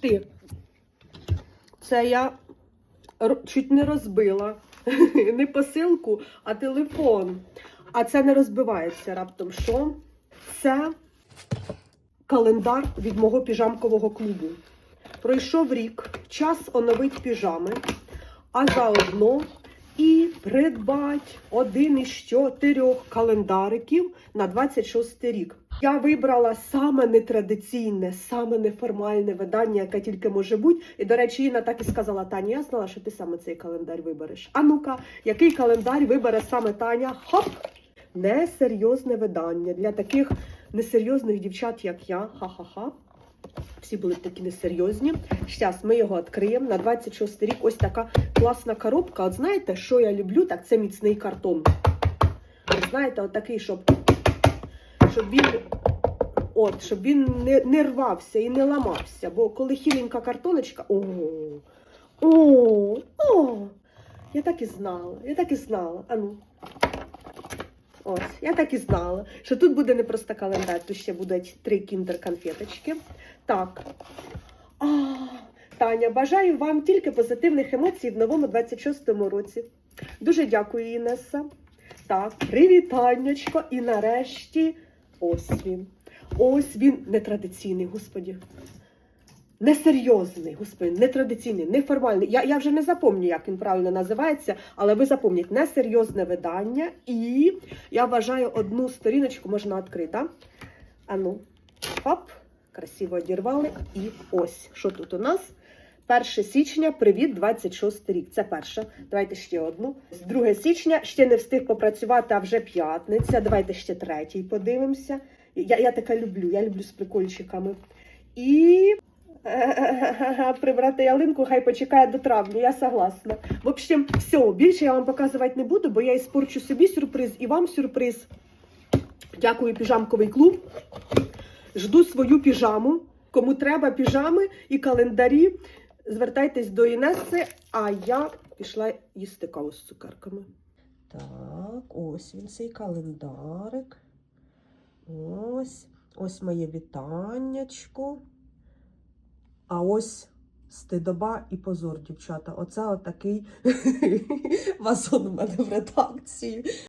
ти. Це я чуть не розбила. Не посилку, а телефон. А це не розбивається раптом. Що? Це календар від мого піжамкового клубу. Пройшов рік, час оновить піжами, а заодно і придбать один із чотирьох календариків на 26 рік. Я вибрала саме нетрадиційне, саме неформальне видання, яке тільки може бути. І, до речі, Інна так і сказала Таня, я знала, що ти саме цей календар вибереш. А ну-ка, який календар вибере саме Таня? Хоп! Несерйозне видання для таких несерйозних дівчат, як я. Ха-ха-ха. Всі були такі несерйозні. Зараз ми його відкриємо на 26 рік. Ось така класна коробка. От знаєте, що я люблю? Так це міцний картон. Знаєте, от такий, щоб, щоб він. От, щоб він не, не рвався і не ламався. Бо коли хіленька картоночка. О, о, о, я так і знала, я так і знала. Ану. Ось, я так і знала, що тут буде не просто календар, тут ще будуть три кіндер-конфеточки. Так. А, Таня, бажаю вам тільки позитивних емоцій в новому 26-му році. Дуже дякую, Інеса. Так, привітаннячко. І нарешті ось він. Ось він нетрадиційний, господі. Несерйозний, господи, нетрадиційний, неформальний. Я, я вже не запомню, як він правильно називається, але ви запам'ятайте, несерйозне видання. І я вважаю, одну сторіночку можна відкрити. Да? А ну, пап, красиво одірвали. І ось, що тут у нас? 1 січня, привіт, 26 рік. Це перше. Давайте ще одну. З 2 січня ще не встиг попрацювати, а вже п'ятниця. Давайте ще третій подивимося. Я, я таке люблю, я люблю з прикольчиками. І прибрати ялинку, хай почекає до травня, я согласна. В общем, все, більше я вам показувати не буду, бо я іспорчу собі сюрприз і вам сюрприз. Дякую, піжамковий клуб. Жду свою піжаму. Кому треба піжами і календарі, звертайтесь до Інеси, а я пішла їсти каву з цукерками. Так, ось він цей календарик. Ось, ось моє вітаннячко. А ось стидоба і позор, дівчата. Оце отакий вазон у мене в редакції.